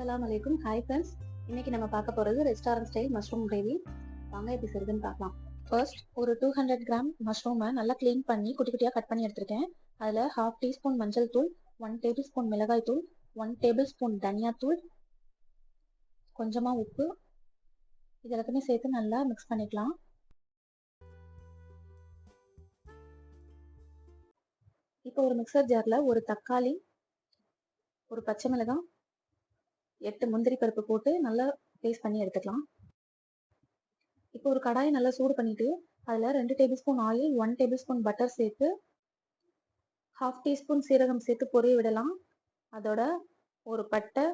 அஸ்லாம் வலைக்கும் hi friends இன்னைக்கு நம்ம பார்க்க போகிறது ரெஸ்டாரண்ட் ஸ்டைல் மஷ்ரூம் கிரேவி வாங்க எப்படி செய்யுதுன்னு பார்க்கலாம். ஃபர்ஸ்ட் ஒரு டூ ஹண்ட்ரட் கிராம் மஷ்ரூமை நல்லா க்ளீன் பண்ணி குட்டி குட்டியாக கட் பண்ணி எடுத்திருக்கேன். அதில் ஹாஃப் டீஸ்பூன் மஞ்சள் தூள் ஒன் டேபிள் ஸ்பூன் மிளகாய் தூள் ஒன் டேபிள் ஸ்பூன் தனியாத்தூள் கொஞ்சமாக உப்பு. இது எல்லாத்தையுமே சேர்த்து நல்லா மிக்ஸ் பண்ணிக்கலாம். இப்போ ஒரு மிக்சர் ஜாரில் ஒரு தக்காளி ஒரு பச்சை மிளகாய் எட்டு முந்திரி பருப்பு போட்டு நல்லா பேஸ்ட் பண்ணி எடுத்துக்கலாம். இப்போ ஒரு கடாயை நல்லா சூடு பண்ணிட்டு அதில் ரெண்டு tablespoon oil one tablespoon butter சேர்த்து ஹாஃப் டீஸ்பூன் சீரகம் சேர்த்து பொரிய விடலாம். அதோட ஒரு பட்டை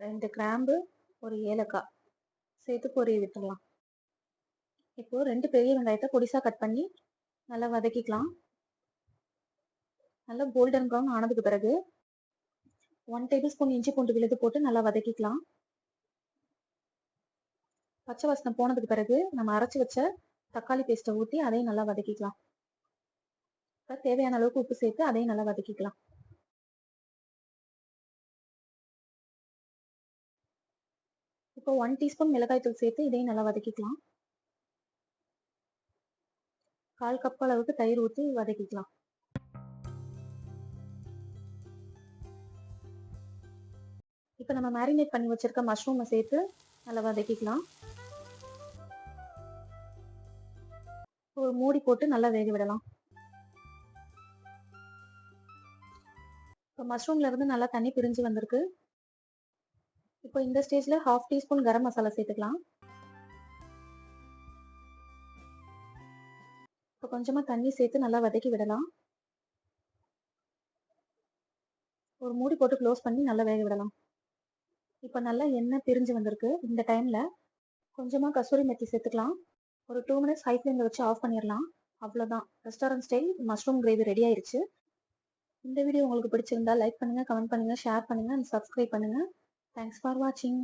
ரெண்டு கிராம்பு ஒரு ஏலக்காய் சேர்த்து பொரிய விட்டுடலாம் இப்போது ரெண்டு பெரிய வெங்காயத்தை பொடிசா கட் பண்ணி நல்லா வதக்கிக்கலாம். நல்லா கோல்டன் ப்ரௌன் ஆனதுக்கு பிறகு ஒன் டேபிள் ஸ்பூன் இஞ்சி பூண்டு விழுது போட்டு நல்லா வதக்கிக்கலாம். பச்சை வாசனை போனதுக்கு பிறகு நம்ம அரைச்சி வச்ச தக்காளி பேஸ்ட்டை ஊற்றி அதையும் நல்லா வதக்கிக்கலாம். இப்போ தேவையான அளவுக்கு உப்பு சேர்த்து அதையும் நல்லா வதக்கிக்கலாம். இப்போ ஒன் டீஸ்பூன் மிளகாய் தூள் சேர்த்து இதையும் நல்லா வதக்கிக்கலாம். கால் கப் அளவுக்கு தயிர் ஊற்றி வதக்கிக்கலாம். இப்போ நம்ம மேரினேட் பண்ணி வச்சிருக்க மஷ்ரூமை சேர்த்து நல்லா வதக்கிக்கலாம். ஒரு மூடி போட்டு நல்லா வேக விடலாம். இப்போ மஷ்ரூம்ல இருந்து நல்லா தண்ணி பிரிஞ்சு வந்திருக்கு. இப்போ இந்த ஸ்டேஜ்ல ஹாஃப் டீஸ்பூன் கரம் மசாலா சேர்த்துக்கலாம். இப்போ கொஞ்சமா தண்ணி சேர்த்து நல்லா வதக்கி விடலாம். ஒரு மூடி போட்டு க்ளோஸ் பண்ணி நல்லா வேக விடலாம். இப்போ நல்லா எண்ணெய் பிரிஞ்சு வந்திருக்கு. இந்த டைமில் கொஞ்சமாக கசூரி மெத்தி சேர்த்துக்கலாம். ஒரு டூ மினிட்ஸ் ஹை ஃப்ளேமில் வச்சு ஆஃப் பண்ணிடலாம். அவ்வளோதான் restaurant style mushroom gravy ready ஆயிடுச்சு இந்த வீடியோ உங்களுக்கு பிடிச்சிருந்தா லைக் பண்ணுங்கள் கமெண்ட் பண்ணுங்கள் ஷேர் பண்ணுங்கள் அண்ட் சப்ஸ்கிரைப் பண்ணுங்கள் தேங்க்ஸ் ஃபார் வாட்சிங்